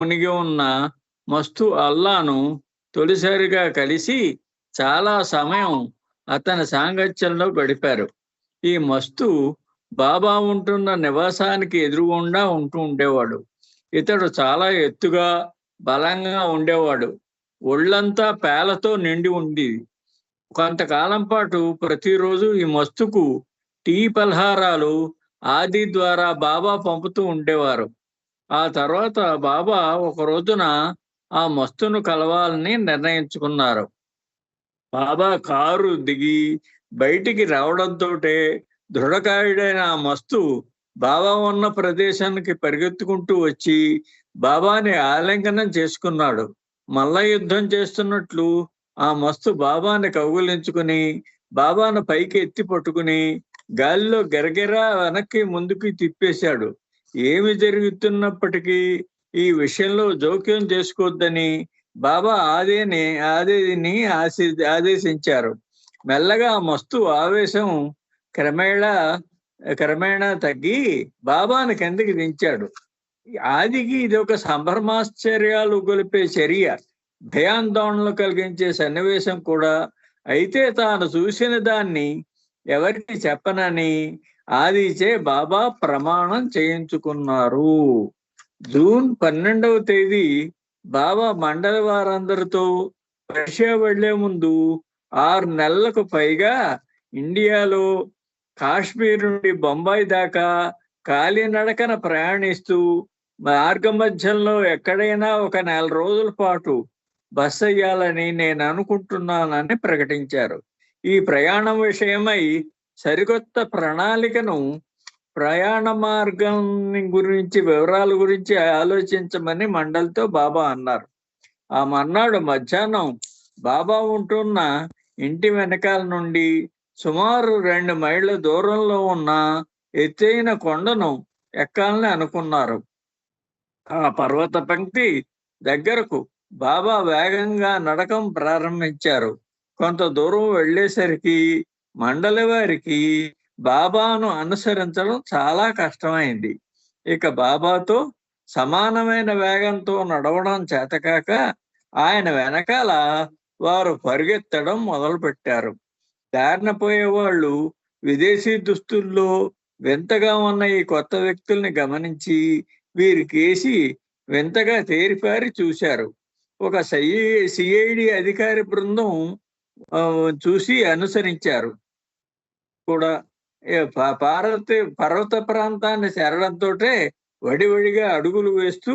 మునిగి ఉన్న మస్తు అల్లాను తొలిసారిగా కలిసి చాలా సమయం అతని సాంగత్యంలో గడిపారు. ఈ మస్తు బాబా ఉంటున్న నివాసానికి ఎదురుగుండా ఉంటూ ఉండేవాడు. ఇతడు చాలా ఎత్తుగా బలంగా ఉండేవాడు. ఒళ్ళంతా పేలతో నిండి ఉండేది. కొంతకాలం పాటు ప్రతిరోజు ఈ మస్తుకు టీ పలహారాలు ఆది ద్వారా బాబా పంపుతూ ఉండేవారు. ఆ తర్వాత బాబా ఒక రోజున ఆ మస్తును కలవాలని నిర్ణయించుకున్నారు. బాబా కారు దిగి బయటికి రావడంతో దృఢకాయుడైన ఆ మస్తు బాబా ఉన్న ప్రదేశానికి పరిగెత్తుకుంటూ వచ్చి బాబాని ఆలింగనం చేసుకున్నాడు. మల్ల యుద్ధం చేస్తున్నట్లు ఆ మస్తు బాబాని కౌగులించుకుని బాబాను పైకి ఎత్తి పట్టుకుని గాలిలో గెరగెరా వెనక్కి ముందుకి తిప్పేశాడు. ఏమి జరుగుతున్నప్పటికీ ఈ విషయంలో జోక్యం చేసుకోవద్దని బాబా ఆదేని ఆదేని ఆశి ఆదేశించారు. మెల్లగా మస్తు ఆవేశం క్రమేణా క్రమేణా తగ్గి బాబాని కిందకి దించాడు. ఆదికి ఇది ఒక సంభ్రమాశ్చర్యాలు గొలిపే చర్య. భయాందోళనలు కలిగించే సన్నివేశం కూడా. అయితే తాను చూసిన దాన్ని ఎవరికి చెప్పనని ఆదిచే బాబా ప్రమాణం చేయించుకున్నారు. జూన్ పన్నెండవ తేదీ బాబా మండలి వారందరితో రష్యా వెళ్ళే ముందు ఆరు నెలలకు పైగా ఇండియాలో కాశ్మీర్ నుండి బొంబాయి దాకా కాలినడకన ప్రయాణిస్తూ మార్గ మధ్యంలో ఎక్కడైనా ఒక నెల రోజుల పాటు బస్ అయ్యాలని నేను అనుకుంటున్నానని ప్రకటించారు. ఈ ప్రయాణం విషయమై సరికొత్త ప్రణాళికను ప్రయాణ మార్గం గురించి వివరాల గురించి ఆలోచించమని మండలితో బాబా అన్నారు. ఆ మర్నాడు మధ్యాహ్నం బాబా ఉంటున్న ఇంటి వెనకాల నుండి సుమారు రెండు మైళ్ళ దూరంలో ఉన్న ఎత్తైన కొండను ఎక్కాలని అనుకున్నారు. ఆ పర్వత పంక్తి దగ్గరకు బాబా వేగంగా నడకం ప్రారంభించారు. కొంత దూరం వెళ్ళేసరికి మండలి వారికి బాబాను అనుసరించడం చాలా కష్టమైంది. ఇక బాబాతో సమానమైన వేగంతో నడవడం చేతకాక ఆయన వెనకాల వారు పరిగెత్తడం మొదలు పెట్టారు దారిన పోయేవాళ్ళు విదేశీ దుస్తుల్లో వింతగా ఉన్న ఈ కొత్త వ్యక్తుల్ని గమనించి వీరికేసి వింతగా తేరిపారి చూశారు. ఒక సిఐడి అధికారి బృందం చూసి అనుసరించారు. కూడా పార్వతి పర్వత ప్రాంతాన్ని చేరడంతో వడివడిగా అడుగులు వేస్తూ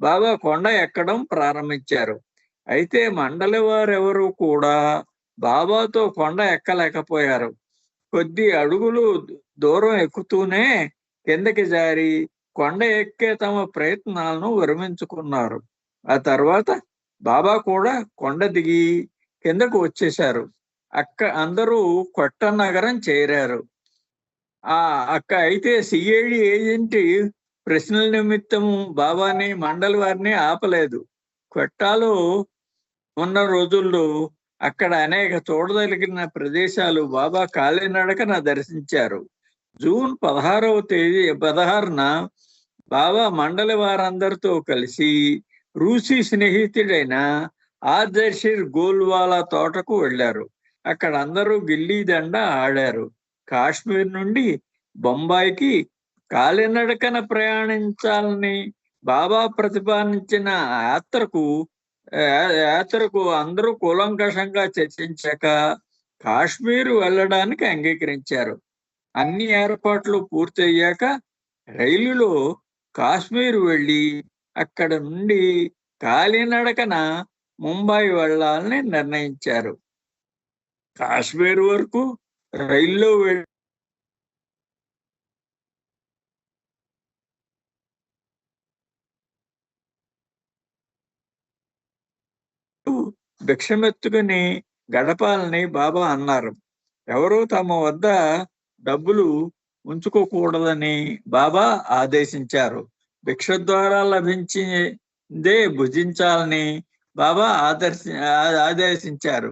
బాబా కొండ ఎక్కడం ప్రారంభించారు. అయితే మండలి వారెవరు కూడా బాబాతో కొండ ఎక్కలేకపోయారు. కొద్ది అడుగులు దూరం ఎక్కుతూనే కిందకి జారి కొండ ఎక్కే తమ ప్రయత్నాలను విరమించుకున్నారు. ఆ తర్వాత బాబా కూడా కొండ దిగి కిందకు వచ్చేశారు. అక్క అందరూ కొట్ట నగరం చేరారు. ఆ అక్క అయితే సిఐడి ఏజెంట్ ప్రశ్నల నిమిత్తం బాబాని మండలి వారిని ఆపలేదు. కొట్టాలో ఉన్న రోజుల్లో అక్కడ అనేక చూడదలిగిన ప్రదేశాలు బాబా కాలినడకన దర్శించారు. జూన్ పదహారవ తేదీ పదహారున బాబా మండలి వారందరితో కలిసి రూసీ స్నేహితుడైన ఆదర్శిర్ గోల్వాలా తోటకు వెళ్ళారు. అక్కడ అందరూ గిల్లీ దండ ఆడారు. కాశ్మీర్ నుండి బొంబాయికి కాలినడకన ప్రయాణించాలని బాబా ప్రతిపాదించిన యాత్రకు యాత్రకు అందరూ కూలంకషంగా చర్చించాక కాశ్మీర్ వెళ్ళడానికి అంగీకరించారు. అన్ని ఏర్పాట్లు పూర్తయ్యాక రైలులో కాశ్మీర్ వెళ్ళి అక్కడ నుండి కాలినడకన ముంబై వెళ్ళాలని నిర్ణయించారు. కాశ్మీర్ వరకు రైల్లో వెళ్ళి భిక్షమెత్తుకుని గడపాలని బాబా అన్నారు. ఎవరు తమ వద్ద డబ్బులు ఉంచుకోకూడదని బాబా ఆదేశించారు. భిక్ష ద్వారా లభించిందే భుజించాలని బాబా ఆదర్శ ఆదేశించారు.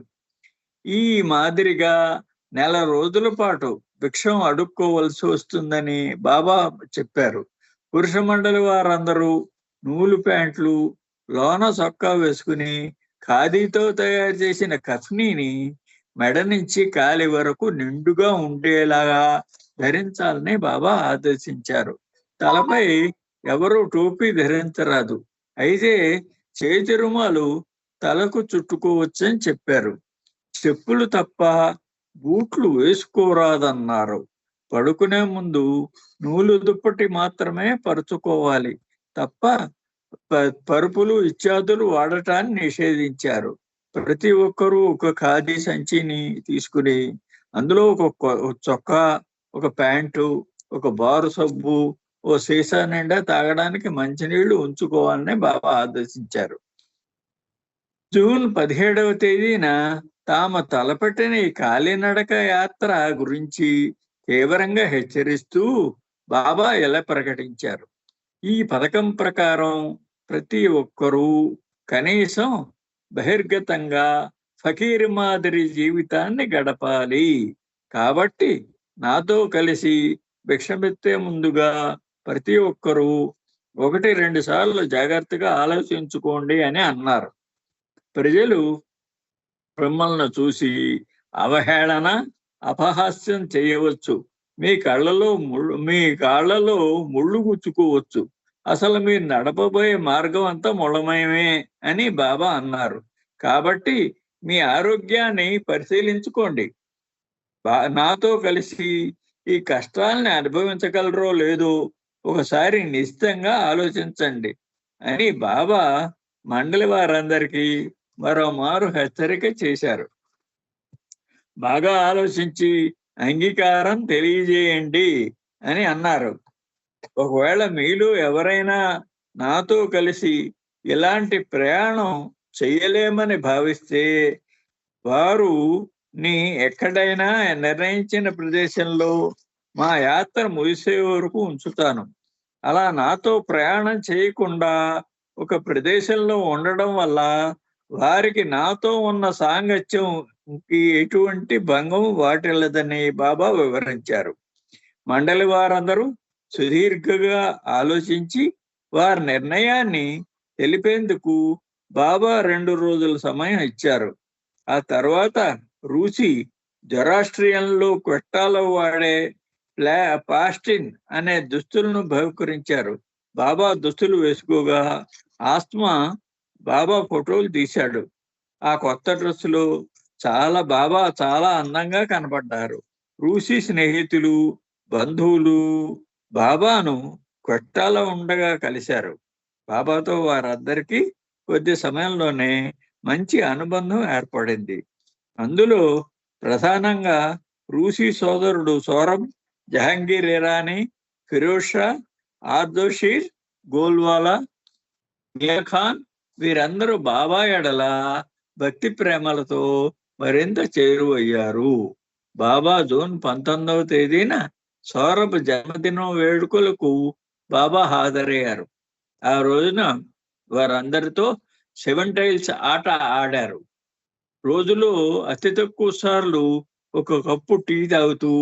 ఈ మాదిరిగా నెల రోజుల పాటు భిక్షం అడుక్కోవలసి వస్తుందని బాబా చెప్పారు. పురుష మండలి వారందరూ నూలు ప్యాంట్లు లోన సొక్కా వేసుకుని ఖాదీతో తయారు చేసిన కఫ్నీని మెడ నుంచి కాలి వరకు నిండుగా ఉండేలాగా ధరించాలని బాబా ఆదేశించారు. తలపై ఎవరు టోపీ ధరించరాదు. అయితే చేతి రుమాలు తలకు చుట్టుకోవచ్చని చెప్పారు. చెప్పులు తప్ప బూట్లు వేసుకోరాదన్నారు. పడుకునే ముందు నూలు దుప్పటి మాత్రమే పరుచుకోవాలి తప్ప ప- పరుపులు ఇత్యాదులు వాడటాన్ని నిషేధించారు. ప్రతి ఒక్కరూ ఒక ఖాదీ సంచిని తీసుకుని అందులో ఒక ఒక చొక్కా ఒక ప్యాంటు ఒక బారు సబ్బు ఓ సీసా నిండా తాగడానికి మంచినీళ్ళు ఉంచుకోవాలని బాబా ఆదేశించారు. జూన్ పదిహేడవ తేదీన తాము తలపెట్టిన ఈ కాలినడక యాత్ర గురించి తీవ్రంగా హెచ్చరిస్తూ బాబా ఇలా ప్రకటించారు? ఈ పథకం ప్రకారం ప్రతి ఒక్కరూ కనీసం బహిర్గతంగా ఫకీర్ మాదిరి జీవితాన్ని గడపాలి. కాబట్టి నాతో కలిసి భిక్షమెత్తే ముందుగా ప్రతి ఒక్కరూ ఒకటి రెండు సార్లు జాగ్రత్తగా ఆలోచించుకోండి అని అన్నారు. ప్రజలు మిమ్మల్ని చూసి అవహేళన అపహాస్యం చేయవచ్చు. మీ కళ్ళలో ముళ్ళు మీ కాళ్ళలో ముళ్ళు గుచ్చుకోవచ్చు. అసలు మీరు నడపబోయే మార్గం అంతా ముళ్ళమయమే అని బాబా అన్నారు. కాబట్టి మీ ఆరోగ్యాన్ని పరిశీలించుకోండి. బా నాతో కలిసి ఈ కష్టాలని అనుభవించగలరో లేదో ఒకసారి నిశ్చితంగా ఆలోచించండి అని బాబా మండలి వారందరికీ మరోమారు హెచ్చరిక చేశారు. బాగా ఆలోచించి అంగీకారం తెలియజేయండి అని అన్నారు. ఒకవేళ మీలో ఎవరైనా నాతో కలిసి ఇలాంటి ప్రయాణం చేయలేమని భావిస్తే వారు ని ఎక్కడైనా నిర్ణయించిన ప్రదేశంలో మా యాత్ర ముగిసే వరకు ఉంచుతాను. అలా నాతో ప్రయాణం చేయకుండా ఒక ప్రదేశంలో ఉండడం వల్ల వారికి నాతో ఉన్న సాంగత్యంకి ఎటువంటి భంగం వాటిల్లదని బాబా వివరించారు. మండలి వారందరూ సుదీర్ఘంగా ఆలోచించి వారి నిర్ణయాన్ని తెలిపేందుకు బాబా రెండు రోజుల సమయం ఇచ్చారు. ఆ తర్వాత రూసి జొరాస్ట్రియన్లో కొట్టాలో వాడే ప్లా పాస్టిన్ అనే దుస్తులను బహుకరించారు. బాబా దుస్తులు వేసుకోగా ఆస్మా బాబా ఫోటోలు తీశాడు. ఆ కొత్త డ్రెస్సులో చాలా బాబా చాలా అందంగా కనపడ్డారు. రూసీ స్నేహితులు బంధువులు బాబాను కొట్టాలో ఉండగా కలిశారు. బాబాతో వారందరికీ కొద్ది సమయంలోనే మంచి అనుబంధం ఏర్పడింది. అందులో ప్రధానంగా రూసీ సోదరుడు సౌరభ్ జహాంగీర్ ఇరానీ ఫిరోజ్ షా ఆర్దోషీర్ గోల్వాలా మియా ఖాన్ వీరందరూ బాబా ఎడల భక్తి ప్రేమలతో మరింత చేరువయ్యారు. బాబా జూన్ పంతొమ్మిదవ తేదీన సౌరభ్ జన్మదినం వేడుకలకు బాబా హాజరయ్యారు. ఆ రోజున వారందరితో సెవెన్ టైల్స్ ఆట ఆడారు. రోజులో అతి తక్కువ సార్లు ఒక కప్పు టీ తాగుతూ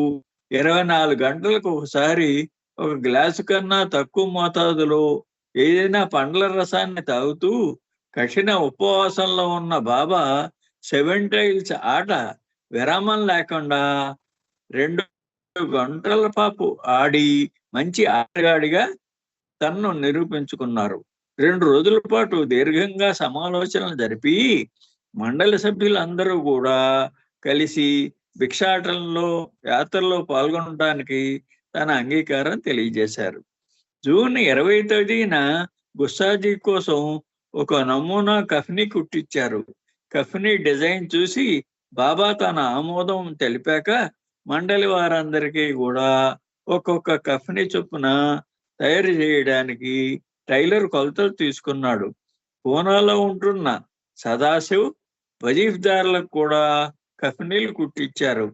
ఇరవై నాలుగు గంటలకు ఒకసారి ఒక గ్లాసు కన్నా తక్కువ మోతాదులో ఏదైనా పండ్ల రసాన్ని తాగుతూ కఠిన ఉపవాసంలో ఉన్న బాబా సెవెన్ టైల్స్ ఆట విరామం లేకుండా రెండు గంటల పాపు ఆడి మంచి ఆటగాడిగా తన్ను నిరూపించుకున్నారు. రెండు రోజుల పాటు దీర్ఘంగా సమాలోచనలు జరిపి మండలి సభ్యులందరూ కూడా కలిసి భిక్షాటనలో యాత్రలో పాల్గొనడానికి తన అంగీకారం తెలియజేశారు. జూన్ ఇరవై తేదీన గుస్సాజీ కోసం ఒక నమూనా కఫ్ని కుట్టించారు కఫ్ని డిజైన్ చూసి బాబా తన ఆమోదం తెలిపాక మండలి వారందరికీ కూడా ఒక్కొక్క కఫ్ని చొప్పున తయారు చేయడానికి టైలర్ కొలతలు తీసుకున్నాడు. పూనాలో ఉంటున్న సదాశివ్ వజీఫ్దారులకు కూడా కఫనీలు కుట్టించారు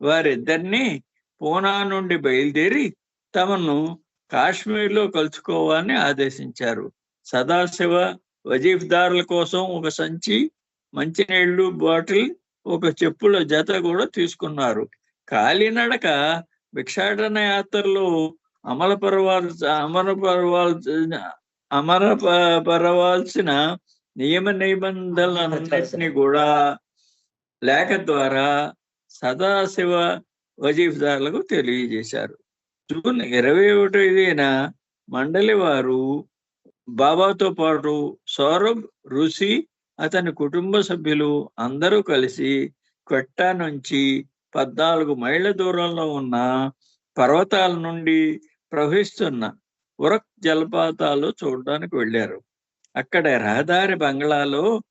వారిద్దరిని పూనా నుండి బయలుదేరి తమను కాశ్మీర్లో కలుసుకోవాలని ఆదేశించారు. సదాశివ వజీఫ్దారుల కోసం ఒక సంచి మంచినీళ్ళు బాటిల్ ఒక చెప్పుల జత కూడా తీసుకున్నారు. కాలినడక భిక్షాటన యాత్రలో అమల పర్వాల్ అమర పర్వాల్ అమర పరవాల్సిన నియమ నిబంధనలన్నింటినీ కూడా లేఖ ద్వారా సదాశివ వజీఫ్దారులకు తెలియజేశారు. జూన్ ఇరవై ఒకటిన మండలి వారు బాబాతో పాటు సౌరభ్ ఋషి అతని కుటుంబ సభ్యులు అందరూ కలిసి క్వెట్టా నుంచి పద్నాలుగు మైళ్ళ దూరంలో ఉన్న పర్వతాల నుండి ప్రవహిస్తున్న ఉరక్ జలపాతాలు చూడడానికి వెళ్ళారు. అక్కడ రహదారి బంగ్లాలో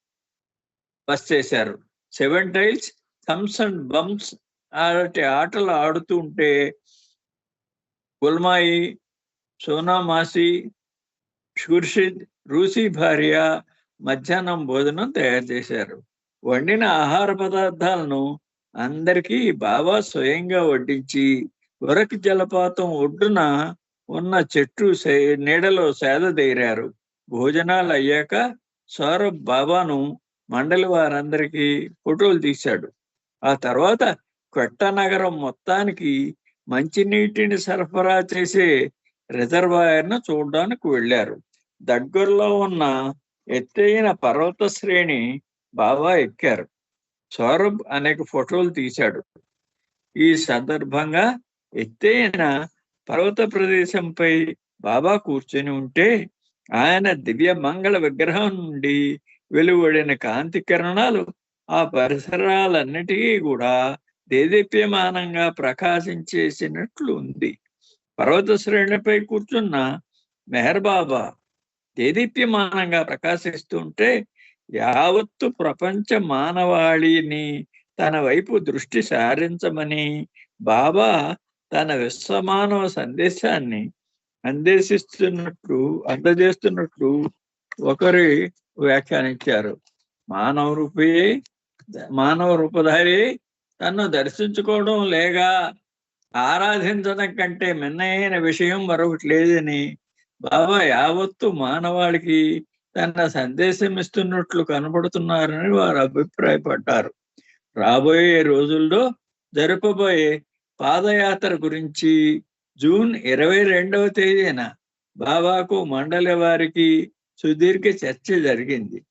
బస్ చేశారు. Seven tiles thumbs and bumps అలాంటి ఆటలు ఆడుతూ ఉంటే గుల్మాయి సోనామాసి షుర్షిద్ రూసీ భార్య మధ్యాహ్నం భోజనం తయారు చేశారు. వండిన ఆహార పదార్థాలను అందరికీ బాబా స్వయంగా వడ్డించి వరకు జలపాతం ఒడ్డున ఉన్న చెట్టు సే- నీడలో సేదదీరారు భోజనాలు అయ్యాక సౌరభ్ బాబాను మండలి వారందరికీ ఫోటోలు తీశాడు. ఆ తర్వాత కొట్ట నగరం మొత్తానికి మంచినీటిని సరఫరా చేసే రిజర్వాయర్ను చూడడానికి వెళ్ళారు. దగ్గరలో ఉన్న ఎత్తైన పర్వత శ్రేణి బాబా ఎక్కారు. సౌరభ్ అనేక ఫోటోలు తీశాడు. ఈ సందర్భంగా ఎత్తైన పర్వత ప్రదేశంపై బాబా కూర్చొని ఉంటే ఆయన దివ్య మంగళ విగ్రహం నుండి వెలువడిన కాంతి కిరణాలు ఆ పరిసరాలన్నిటికీ కూడా దేదీప్యమానంగా ప్రకాశించేసినట్లు ఉంది. పర్వత శ్రేణిపై కూర్చున్న మెహర్ బాబా దేదీప్యమానంగా ప్రకాశిస్తుంటే యావత్తు ప్రపంచ మానవాళిని తన వైపు దృష్టి సారించమని బాబా తన విశ్వమానవ సందేశాన్ని అందేశిస్తున్నట్లు అందజేస్తున్నట్లు ఒకరి వ్యాఖ్యానించారు. మానవ రూపే మానవ రూపధారి తన్ను దర్శించుకోవడం లేగా ఆరాధించడం కంటే మిన్నైన విషయం మరొకటి లేదని బాబా యావత్తు మానవాళికి తన సందేశం ఇస్తున్నట్లు కనబడుతున్నారని వారు అభిప్రాయపడ్డారు. రాబోయే రోజుల్లో జరపబోయే పాదయాత్ర గురించి జూన్ ఇరవై రెండవ తేదీన బాబాకు మండలి వారికి సుదీర్ఘ చర్చ జరిగింది.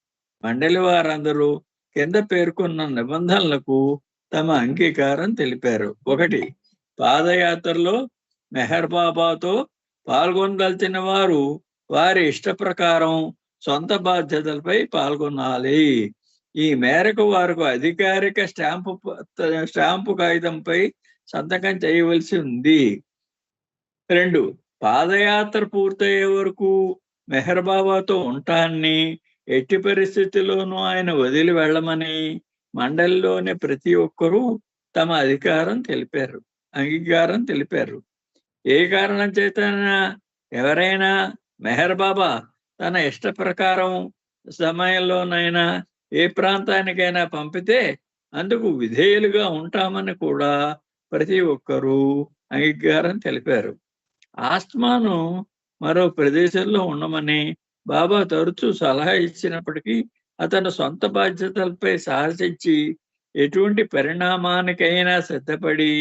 మండలి వారందరూ కింద పేర్కొన్న నిబంధనలకు తమ అంగీకారం తెలిపారు. ఒకటి పాదయాత్రలో మెహర్ బాబాతో పాల్గొనదలిచిన వారు వారి ఇష్ట ప్రకారం సొంత బాధ్యతలపై పాల్గొనాలి. ఈ మేరకు వారికి అధికారిక స్టాంపు స్టాంపు కాగితంపై సంతకం చేయవలసి ఉంది. రెండు పాదయాత్ర పూర్తయ్యే వరకు మెహర్ బాబాతో ఉంటాన్ని ఎట్టి పరిస్థితుల్లోనూ ఆయన వదిలి వెళ్ళమని మండలిలోని ప్రతి ఒక్కరూ తమ అధికారం తెలిపారు. అంగీకారం తెలిపారు. ఏ కారణం చేతనా ఎవరైనా మెహర్ బాబా తన ఇష్ట ప్రకారం సమయంలోనైనా ఏ ప్రాంతానికైనా పంపితే అందుకు విధేయులుగా ఉంటామని కూడా ప్రతి ఒక్కరూ అంగీకారం తెలిపారు. ఆస్మాను మరో ప్రదేశంలో ఉండమని బాబా తరచూ సలహా ఇచ్చినప్పటికీ అతను సొంత బాధ్యతలపై సాహసించి ఎటువంటి పరిణామానికైనా సిద్ధపడి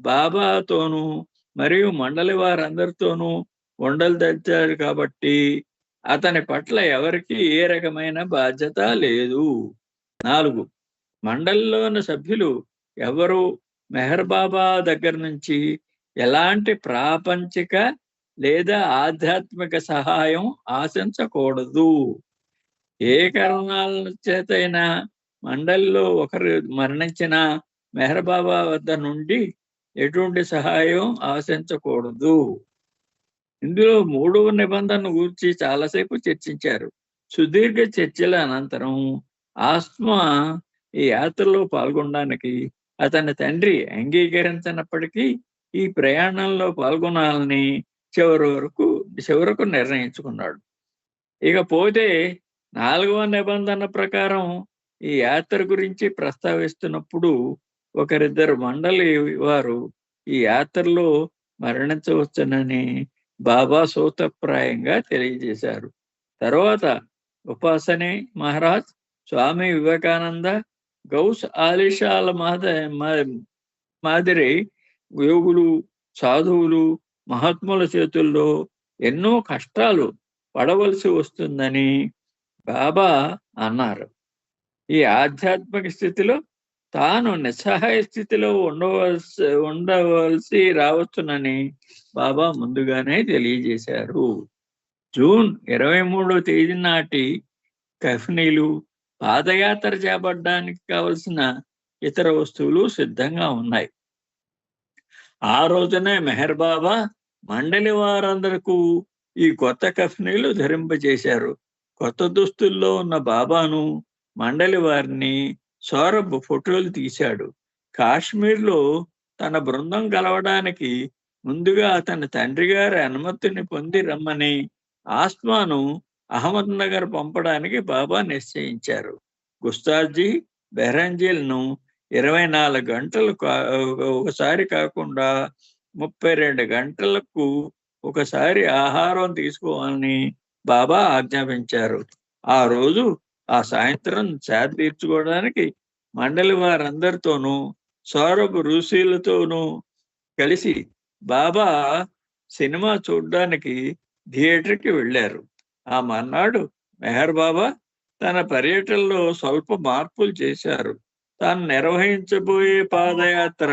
బాబాతోనూ మరియు మండలి వారందరితోనూ ఉండలు ఉండదలిచాడు కాబట్టి అతని పట్ల ఎవరికి ఏ రకమైన బాధ్యత లేదు. నాలుగు మండలిలోని సభ్యులు ఎవరు? మెహర్ బాబా దగ్గర నుంచి ఎలాంటి ప్రాపంచిక లేదా ఆధ్యాత్మిక సహాయం ఆశించకూడదు. ఏ కారణాల చేతైనా మండలిలో ఒకరు మరణించిన మెహర్ బాబా వద్ద నుండి ఎటువంటి సహాయం ఆశించకూడదు. ఇందులో మూడవ నిబంధన గురించి చాలాసేపు చర్చించారు. సుదీర్ఘ చర్చల అనంతరం ఆస్మా ఈ యాత్రలో పాల్గొనడానికి అతని తండ్రి అంగీకరించినప్పటికీ ఈ ప్రయాణంలో పాల్గొనాలని చివరి వరకు చివరకు నిర్ణయించుకున్నాడు. ఇకపోతే నాలుగవ నిబంధన ప్రకారం ఈ యాత్ర గురించి ప్రస్తావిస్తున్నప్పుడు ఒకరిద్దరు మండలి వారు ఈ యాత్రలో మరణించవచ్చునని బాబా సూతప్రాయంగా తెలియజేశారు. తర్వాత ఉపాసనే మహారాజ్ స్వామి వివేకానంద గౌస్ ఆలిషాల మాద మా- మాదిరి యోగులు సాధువులు మహాత్ముల చేతుల్లో ఎన్నో కష్టాలు పడవలసి వస్తుందని బాబా అన్నారు. ఈ ఆధ్యాత్మిక స్థితిలో తాను నిస్సహాయ స్థితిలో ఉండవలసి ఉండవలసి రావచ్చునని బాబా ముందుగానే తెలియజేశారు. జూన్ ఇరవై మూడో తేదీ నాటి కఫ్నీలు పాదయాత్ర చేపట్టడానికి కావలసిన ఇతర వస్తువులు సిద్ధంగా ఉన్నాయి. ఆ రోజునే మెహర్ బాబా మండలి వారందరకు ఈ కొత్త కఫ్నీలు ధరింపజేశారు. కొత్త దుస్తుల్లో ఉన్న బాబాను మండలి వారిని సౌరభ్ ఫోటోలు తీశాడు. కాశ్మీర్లో తన బృందం కలవడానికి ముందుగా అతని తండ్రి గారి అనుమతిని పొంది రమ్మని ఆస్మాను అహ్మద్ నగర్ పంపడానికి బాబా నిశ్చయించారు. గుస్తాజీ బెహరంజీలను ఇరవై నాలుగు గంటలు కా- ఒకసారి కాకుండా ముప్పై రెండు గంటలకు ఒకసారి ఆహారం తీసుకోవాలని బాబా ఆజ్ఞాపించారు. ఆ రోజు ఆ సాయంత్రం చేత తీర్చుకోవడానికి మండలి వారందరితోనూ సౌరభ ఋషులతోనూ కలిసి బాబా సినిమా చూడడానికి థియేటర్కి వెళ్ళారు. ఆ మర్నాడు మెహర్ బాబా తన పర్యటనలో స్వల్ప మార్పులు చేశారు. తాను నిర్వహించబోయే పాదయాత్ర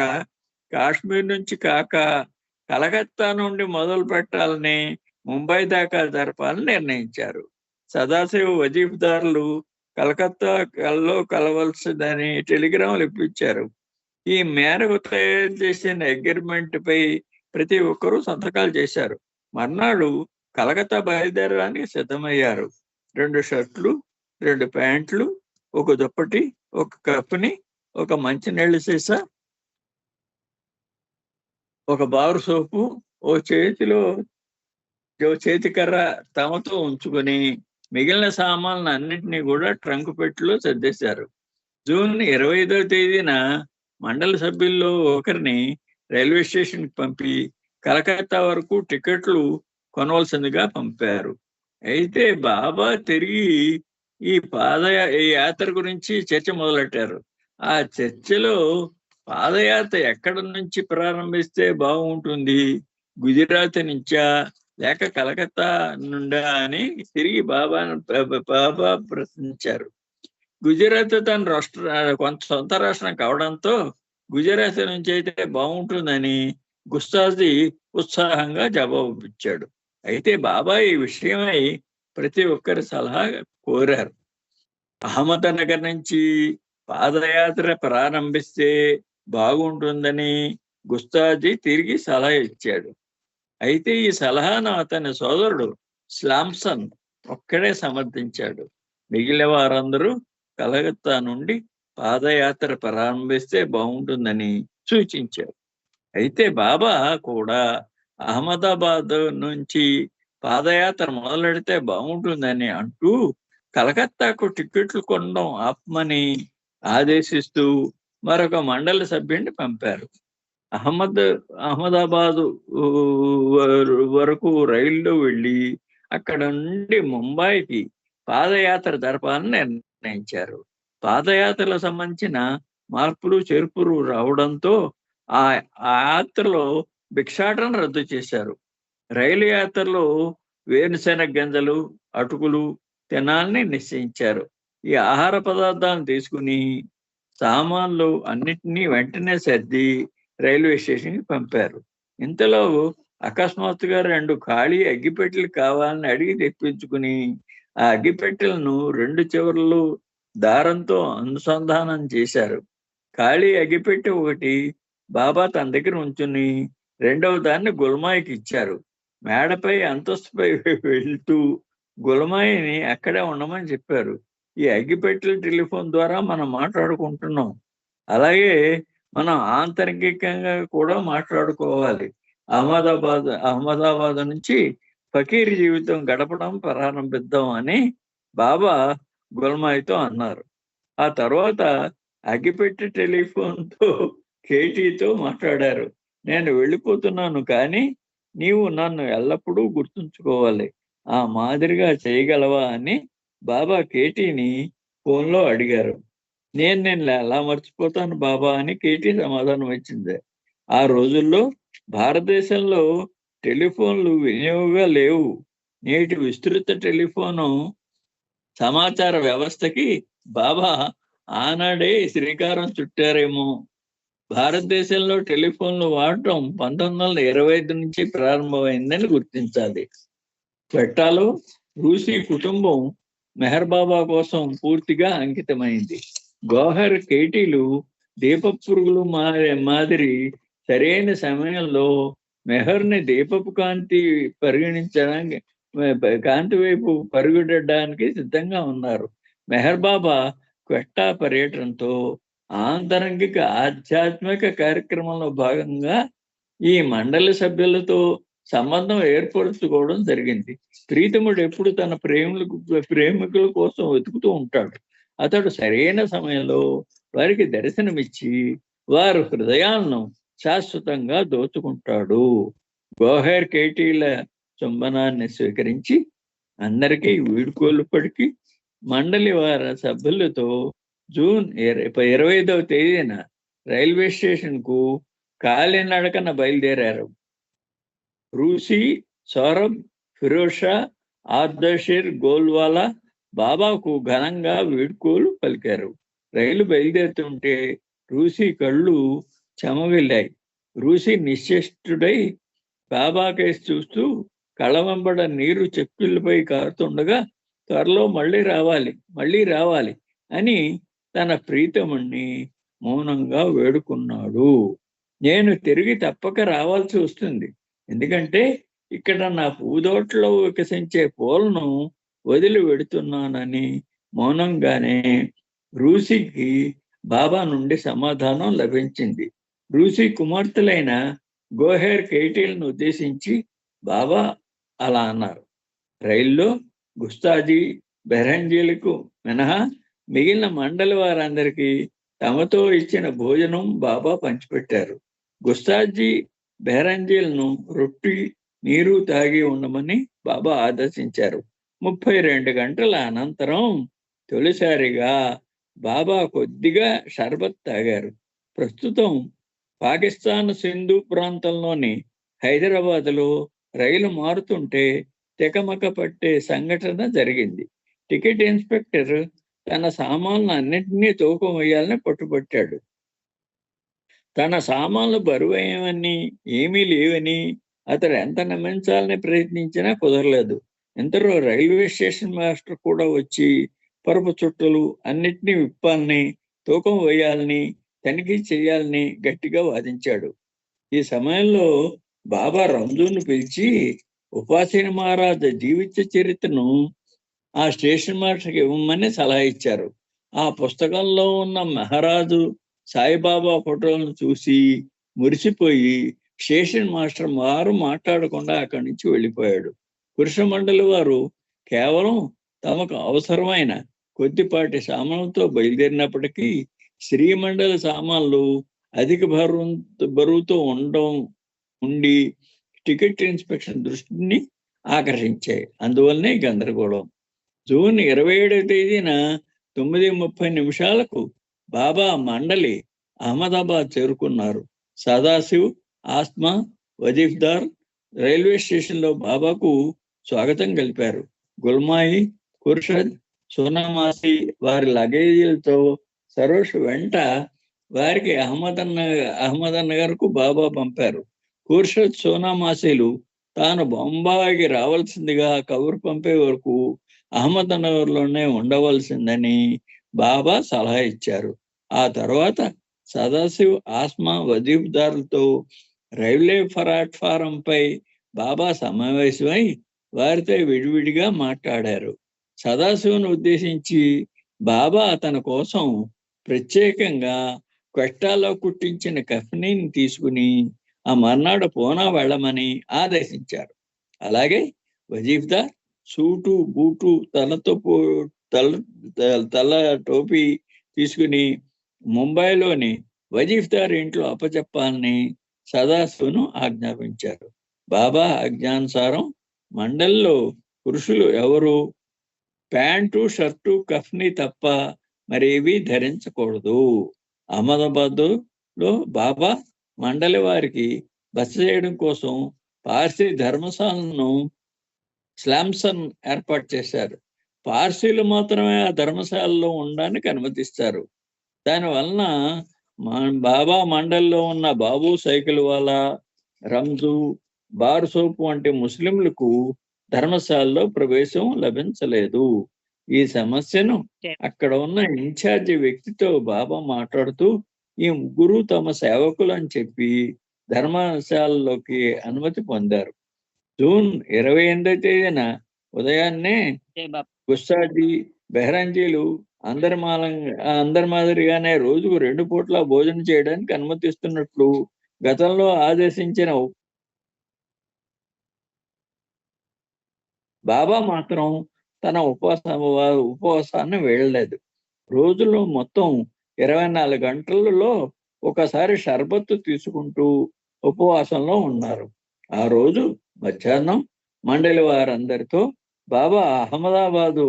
కాశ్మీర్ నుంచి కాక కలకత్తా నుండి మొదలు పెట్టాలని ముంబై దాకా జరపాలని నిర్ణయించారు. సదాశివ వజీఫ్దారులు కలకత్తా కల్లో కలవలసిందని టెలిగ్రాములు ఇప్పించారు. ఈ మేరకు తయారు చేసిన అగ్రిమెంట్ పై ప్రతి ఒక్కరూ సంతకాలు చేశారు. మర్నాడు కలకత్తా బయలుదేరడానికి సిద్ధమయ్యారు. రెండు షర్ట్లు రెండు ప్యాంట్లు ఒక దుప్పటి ఒక కప్పుని ఒక మంచినీళ్ళ సీసా ఒక బారు సోపు ఓ చేతిలో ఓ చేతికర్ర తమతో ఉంచుకొని మిగిలిన సామాన్లు అన్నింటినీ కూడా ట్రంక్ పెట్టిలో సర్దేశారు. జూన్ ఇరవై ఐదవ తేదీన మండల సభ్యుల్లో ఒకరిని రైల్వే స్టేషన్కి పంపి కలకత్తా వరకు టికెట్లు కొనవలసిందిగా పంపారు. అయితే బాబా తిరిగి ఈ పాద ఈ యాత్ర గురించి చర్చ మొదలెట్టారు. ఆ చర్చలో పాదయాత్ర ఎక్కడి నుంచి ప్రారంభిస్తే బాగుంటుంది? గుజరాత్ నుంచా? లేక కలకత్తా నుండా అని తిరిగి బాబా బాబా ప్రశ్నించారు. గుజరాత్ తన రాష్ట్ర కొంత సొంత రాష్ట్రం కావడంతో గుజరాత్ నుంచి అయితే బాగుంటుందని గుస్తాజీ ఉత్సాహంగా జవాబు ఇచ్చాడు అయితే బాబా ఈ విషయమై ప్రతి ఒక్కరి సలహా కోరారు. అహ్మదనగర్ నుంచి పాదయాత్ర ప్రారంభిస్తే బాగుంటుందని గుస్తాజీ తిరిగి సలహా ఇచ్చాడు. అయితే ఈ సలహాను అతని సోదరుడు స్లాంసన్ ఒక్కడే సమర్థించాడు. మిగిలిన వారందరూ కలకత్తా నుండి పాదయాత్ర ప్రారంభిస్తే బాగుంటుందని సూచించారు. అయితే బాబా కూడా అహ్మదాబాద్ నుంచి పాదయాత్ర మొదలెడితే బాగుంటుందని అంటూ కలకత్తాకు టిక్కెట్లు కొనడం ఆపమని ఆదేశిస్తూ మరొక మండలి సభ్యుడిని పంపారు. అహ్మద్ అహ్మదాబాదు వరకు రైల్లో వెళ్ళి అక్కడ నుండి ముంబైకి పాదయాత్ర జరపాలని నిర్ణయించారు. పాదయాత్రలకు సంబంధించిన మార్పులు చేర్పులు రావడంతో ఆ ఆ యాత్రలో భిక్షాటన రద్దు చేశారు. రైలు యాత్రలో వేరుశెనగ గింజలు అటుకులు తినాలని నిశ్చయించారు. ఈ ఆహార పదార్థాలను తీసుకుని సామాన్లు అన్నిటినీ వెంటనే సర్ది రైల్వే స్టేషన్కి పంపారు. ఇంతలో అకస్మాత్తుగా రెండు ఖాళీ అగ్గిపెట్టెలు కావాలని అడిగి తెప్పించుకుని ఆ అగ్గిపెట్టెలను రెండు చివర్లు దారంతో అనుసంధానం చేశారు. ఖాళీ అగ్గిపెట్టె ఒకటి బాబా తన దగ్గర ఉంచుని రెండవ దాన్ని గుల్మాయికి ఇచ్చారు. మేడపై అంతస్తుపై వెళ్తూ గుల్మాయిని అక్కడే ఉండమని చెప్పారు. ఈ అగ్గిపెట్టెల టెలిఫోన్ ద్వారా మనం మాట్లాడుకుంటున్నాం. అలాగే మనం ఆంతరికంగా కూడా మాట్లాడుకోవాలి. అహ్మదాబాద్ అహ్మదాబాద్ నుంచి ఫకీర్ జీవితం గడపడం ప్రారంభిద్దాం అని బాబా గుల్మాయితో అన్నారు. ఆ తర్వాత అగ్గిపెట్టి టెలిఫోన్తో కేటీతో మాట్లాడారు. నేను వెళ్ళిపోతున్నాను కానీ నీవు నన్ను ఎల్లప్పుడూ గుర్తుంచుకోవాలి. ఆ మాదిరిగా చేయగలవా అని బాబా కేటీని ఫోన్లో అడిగారు. నేను నేను ఎలా మర్చిపోతాను బాబా అని కేటీ సమాధానం వచ్చింది ఆ రోజుల్లో భారతదేశంలో టెలిఫోన్లు వినియోగంగా లేవు. నేటి విస్తృత టెలిఫోను సమాచార వ్యవస్థకి బాబా ఆనాడే శ్రీకారం చుట్టారేమో. భారతదేశంలో టెలిఫోన్లు వాడటం పంతొమ్మిది వందల ఇరవై ఐదు నుంచి ప్రారంభమైందని గుర్తించాలి. పెట్టాలో రూసీ కుటుంబం మెహర్ బాబా కోసం పూర్తిగా అంకితమైంది. గోహర్ కేటీలు దీప పురుగులు మాదిరి సరైన సమయంలో మెహర్ని దీపపు కాంతి పరిగణించడానికి కాంతి వైపు పరుగుడడానికి సిద్ధంగా ఉన్నారు. మెహర్ బాబా క్వెట్టా పర్యటనతో ఆంతరంగిక ఆధ్యాత్మిక కార్యక్రమంలో భాగంగా ఈ మండలి సభ్యులతో సంబంధం ఏర్పరచుకోవడం జరిగింది. ప్రీతముడు ఎప్పుడు తన ప్రేములకు ప్రేమికుల కోసం వెతుకుతూ ఉంటాడు. అతడు సరైన సమయంలో వారికి దర్శనమిచ్చి వారు హృదయాలను శాశ్వతంగా దోచుకుంటాడు. గోహేర్ కేటీల చుంబనాన్ని స్వీకరించి అందరికీ వీడుకోలు పడికి మండలి వార సభ్యులతో జూన్ ఇరవై ఐదవ తేదీన రైల్వే స్టేషన్కు కాలినడకన బయలుదేరారు. రూసీ సౌరభ్ ఫిరోషా ఆర్దషీర్ గోల్వాలా బాబాకు ఘనంగా వీడ్కోలు పలికారు. రైలు బయలుదేరుతుంటే రూసి కళ్ళు చెమగిల్లాయి రూసి నిశ్చేష్టుడై బాబాకేసి చూస్తూ కళవంబడ నీరు చెక్కులపై కారుతుండగా త్వరలో మళ్ళీ రావాలి మళ్ళీ రావాలి అని తన ప్రీతముణ్ణి మౌనంగా వేడుకున్నాడు. నేను తిరిగి తప్పక రావాల్సి వస్తుంది. ఎందుకంటే ఇక్కడ నా పూదోట్లో వికసించే పూలను వదిలి వెడుతున్నానని మౌనంగానే రూసికి బాబా నుండి సమాధానం లభించింది. రూసి కుమార్తెలైన గోహేర్ కేటీలను ఉద్దేశించి బాబా అలా అన్నారు. రైల్లో గుస్తాజీ బెహరంజీలకు మినహా మిగిలిన మండలి వారందరికీ తమతో ఇచ్చిన భోజనం బాబా పంచిపెట్టారు. గుస్తాజీ బెహరంజీలను రొట్టి నీరు తాగి ఉండమని బాబా ఆదేశించారు. ముప్పై రెండు గంటల అనంతరం తొలిసారిగా బాబా కొద్దిగా షర్బత్ తాగారు. ప్రస్తుతం పాకిస్తాన్ సింధు ప్రాంతంలోని హైదరాబాద్లో రైలు మారుతుంటే తెకమక పట్టే సంఘటన జరిగింది. టికెట్ ఇన్స్పెక్టర్ తన సామాన్లు అన్నింటినీ తూకం వేయాలని పట్టుబట్టాడు. తన సామాన్లు బరువయ్యవని ఏమీ లేవని అతడు ఎంత నమ్మించాలని ప్రయత్నించినా కుదరలేదు. ఎంతలో రైల్వే స్టేషన్ మాస్టర్ కూడా వచ్చి పరుపు చుట్టలు అన్నిటినీ విప్పాలని తూకం వేయాలని తనిఖీ చేయాలని గట్టిగా వాదించాడు. ఈ సమయంలో బాబా రంజును పిలిచి ఉపాసీన మహారాజ జీవిత చరిత్రను ఆ స్టేషన్ మాస్టర్కి ఇవ్వమని సలహా ఇచ్చారు. ఆ పుస్తకంలో ఉన్న మహారాజు సాయిబాబా ఫోటోలను చూసి మురిసిపోయి స్టేషన్ మాస్టర్ వారు మాట్లాడకుండా అక్కడి నుంచి వెళ్ళిపోయాడు. పురుష మండలి వారు కేవలం తమకు అవసరమైన కొద్దిపాటి సామాన్లతో బయలుదేరినప్పటికీ శ్రీమండలి సామాన్లు అధిక బరువు బరువుతో ఉండడం ఉండి టికెట్ ఇన్స్పెక్షన్ దృష్టిని ఆకర్షించాయి. అందువల్లనే గందరగోళం. జూన్ ఇరవై ఏడవ తేదీన తొమ్మిది ముప్పై నిమిషాలకు బాబా మండలి అహ్మదాబాద్ చేరుకున్నారు. సదాశివ్ ఆస్మా వజీఫ్దార్ రైల్వే స్టేషన్లో బాబాకు స్వాగతం కలిపారు. గుల్మాయి కుర్షద్ సోనామాసి వారి లగేజీలతో సరోష్ వెంట వారికి అహ్మదన్న అహ్మద్కు బాబా పంపారు. కుర్షద్ సోనామాసీలు తాను బొంబాయికి రావాల్సిందిగా కబురు పంపే వరకు అహ్మద్నగర్లోనే ఉండవలసిందని బాబా సలహా ఇచ్చారు. ఆ తర్వాత సదాశివ్ ఆస్మా వజీఫ్దారులతో రైల్వే ప్లాట్ఫారంపై బాబా సమావేశమై వారితో విడివిడిగా మాట్లాడారు. సదాశివును ఉద్దేశించి బాబా అతని కోసం ప్రత్యేకంగా క్వెట్టాలో కుట్టించిన కఫనీని తీసుకుని ఆ మర్నాడు పూనా వెళ్ళమని ఆదేశించారు. అలాగే వజీఫ్దార్ సూటు బూటు తలతో తల తల టోపీ తీసుకుని ముంబైలోని వజీఫ్దార్ ఇంట్లో అప్పచెప్పాలని సదాశివును ఆజ్ఞాపించారు. బాబా ఆజ్ఞానుసారం మండల్లో పురుషులు ఎవరు? ప్యాంటు షర్టు కఫ్ని తప్ప మరేవి ధరించకూడదు. అహ్మదాబాద్లో బాబా మండలి వారికి బస చేయడం కోసం పార్సీ ధర్మశాలను స్లామ్సన్ ఏర్పాటు చేశారు. పార్సీలు మాత్రమే ఆ ధర్మశాలలో ఉండడానికి అనుమతిస్తారు. దాని వలన బాబా మండల్లో ఉన్న బాబు సైకిల్ వాళ్ళ రంజు బార్ సోప్ వంటి ముస్లింలకు ధర్మశాలలో ప్రవేశం లభించలేదు. ఈ సమస్యను అక్కడ ఉన్న ఇన్ఛార్జి వ్యక్తితో బాబా మాట్లాడుతూ ఈ ముగ్గురు తమ సేవకులు అని చెప్పి ధర్మశాలలోకి అనుమతి పొందారు. జూన్ ఇరవై ఎనిమిదో తేదీన ఉదయాన్నే గుస్సాజీ బెహరంజీలు అందరి మాలం అందరి మాదిరిగానే రోజుకు రెండు పూట్ల భోజనం చేయడానికి అనుమతిస్తున్నట్లు గతంలో ఆదేశించిన బాబా మాత్రం తన ఉపవాస ఉపవాసాన్ని వెళ్ళలేదు రోజులో మొత్తం ఇరవై నాలుగు గంటలలో ఒకసారి షర్బత్తు తీసుకుంటూ ఉపవాసంలో ఉన్నారు. ఆ రోజు మధ్యాహ్నం మండలి వారందరితో బాబా అహ్మదాబాదు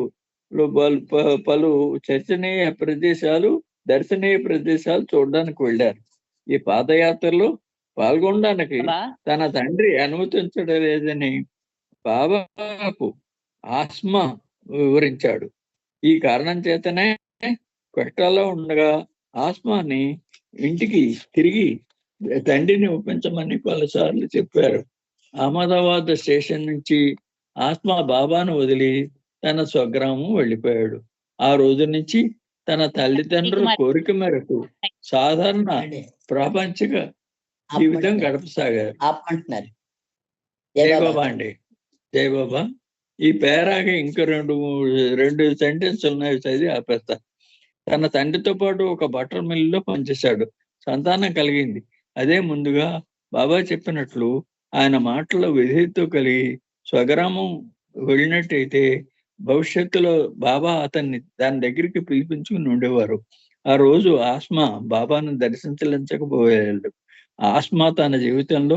పలు చర్చనీయ ప్రదేశాలు దర్శనీయ ప్రదేశాలు చూడడానికి వెళ్ళారు. ఈ పాదయాత్రలో పాల్గొనడానికి తన తండ్రి అనుమతించడం లేదని బాబాకు ఆస్మా వివరించాడు. ఈ కారణం చేతనే కష్టాల్లో ఉండగా ఆస్మాని ఇంటికి తిరిగి తండ్రిని ఒప్పించమని పలుసార్లు చెప్పారు. అహ్మదాబాద్ స్టేషన్ నుంచి ఆస్మా బాబాను వదిలి తన స్వగ్రామం వెళ్ళిపోయాడు. ఆ రోజు నుంచి తన తల్లిదండ్రుల కోరిక మేరకు సాధారణ ప్రాపంచిక జీవితం గడపసాగారు. బాబా అండి. జై బాబా ఈ పేరాకి ఇంకా రెండు రెండు సెంటెన్స్ ఉన్నాయి చదివి ఆపేస్తా. తన తండ్రితో పాటు ఒక బటర్ మిల్లులో పనిచేశాడు. సంతానం కలిగింది. అదే ముందుగా బాబా చెప్పినట్లు ఆయన మాటల్లో విధేయతో కలిగి స్వగ్రామం వెళ్ళినట్టయితే భవిష్యత్తులో బాబా అతన్ని దాని దగ్గరికి పిలిపించుకుని ఉండేవారు. ఆ రోజు ఆస్మా బాబాను దర్శించలేకపోయాడు. ఆస్మా తన జీవితంలో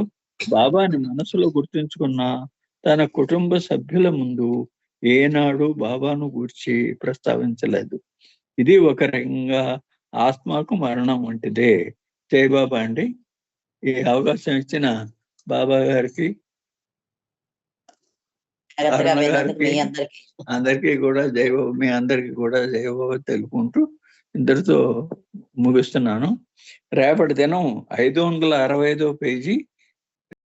బాబాని మనసులో గుర్తుంచుకున్న తన కుటుంబ సభ్యుల ముందు ఏనాడు బాబాను గూర్చి ప్రస్తావించలేదు. ఇది ఒక రకంగా ఆత్మకు మరణం వంటిదే. జై బాబా అండి. ఈ అవకాశం ఇచ్చిన బాబా గారికి అందరికి కూడా జై బాబా మీ అందరికీ కూడా జై బాబా తెలుపుకుంటూ ఇంతటితో ముగిస్తున్నాను. రేపటి దినం ఐదు వందల అరవై ఐదో పేజీ